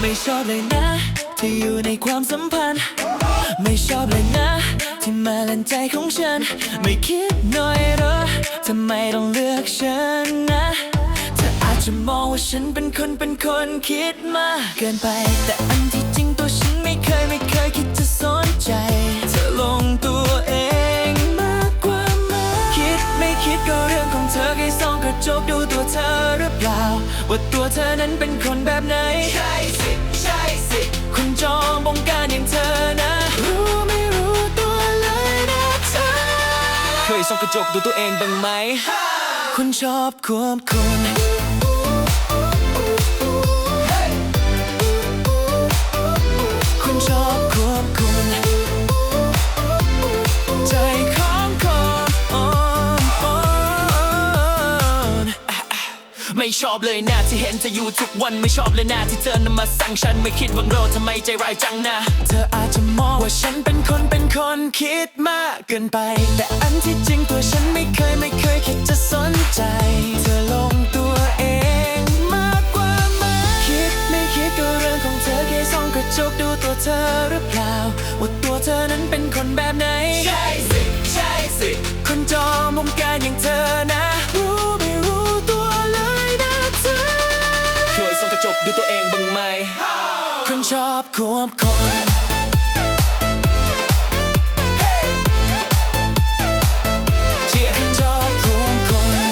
ไม่ชอบเลยนะที่อยู่ในความสัมพันธ์ ไม่ชอบเลยนะ ที่มาเล่นใจของฉัน ไม่คิดหน่อยเหรอทำไมต้องเลือกฉันนะเธออาจจะมองว่าฉันเป็นคนเป็นคนคิดมากเกินไป แต่อันที่จริงตัวฉันไม่เคยไม่เคยคิดจะสนใจ จกดูตัวเธอหรือเปล่า ว่าตัวเธอนั้นเป็นคนแบบไหน ใช่สิใช่สิคนจอมบงการอย่างเธอนะ รู้ไม่รู้ตัวเลยนะเธอ เคยส่องกระจกดูตัวเองบ้างไหม คุณชอบควบคุณ ชอบเลยนะที่เห็นเธอยู่ทุกวันไม่ชอบเลยนะที่เธอนำมาสั่งฉันไม่คิดว่าเราทำไมใจร้ายจังนะ เธออาจจะมองว่าฉันเป็นคนเป็นคนคิดมากเกินไป แต่อันที่จริงตัวฉันไม่เคยไม่เคยคิดจะสนใจ เธอลงตัวเองมากกว่ามาคิดไม่คิดก็เรื่องของเธอแค่ส่องกระจกดูตัวเธอหรือเปล่าว่าตัวเธอนั้นเป็นคนแบบไหน ใช่สิ ใช่สิ คนจอมวงการอย่างเธอนะ งไหมคนชอบควบคนเชียร์ชอบควบคน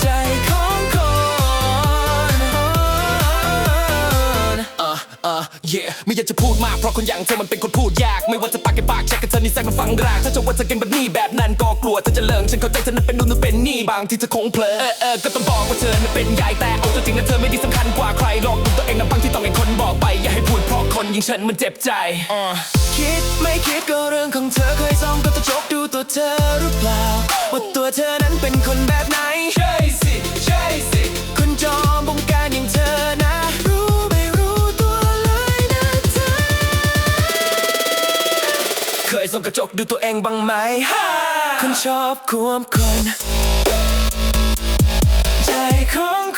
ใจของคนอะอะ yeah ไม่อยากจะพูดมากเพราะคนอย่างเธอมันเป็นคนพูดยาก ไม่ว่าจะปาก ฟังรากถ้าจะว่าเธอเป็นแบบนี้แบบนั้นก็กลัวเธอจะเลิงฉันเข้าใจเธอนั้นเป็นนู่นนั่นเป็นนี่บางที่เธอคงเพลอเออเออก็ต้องบอกว่าเธอนั้นเป็นใหญ่แต่เอาตัวจริงนะเธอไม่ได้สำคัญกว่าใครหรอกดูตัวเองนะบางที่ต้องให้คนบอกไป อย่าให้พูดเพราะคนอย่างฉันมันเจ็บใจคิดไม่คิดก็เรื่องของเธอเคยส่องกระจกดูตัวเธอหรือเปล่าว่าตัวเธอนั้นเป็นคนแบบไหน องกระจกดูตัวเองบ้างไหมคนชอบควบคนใจของค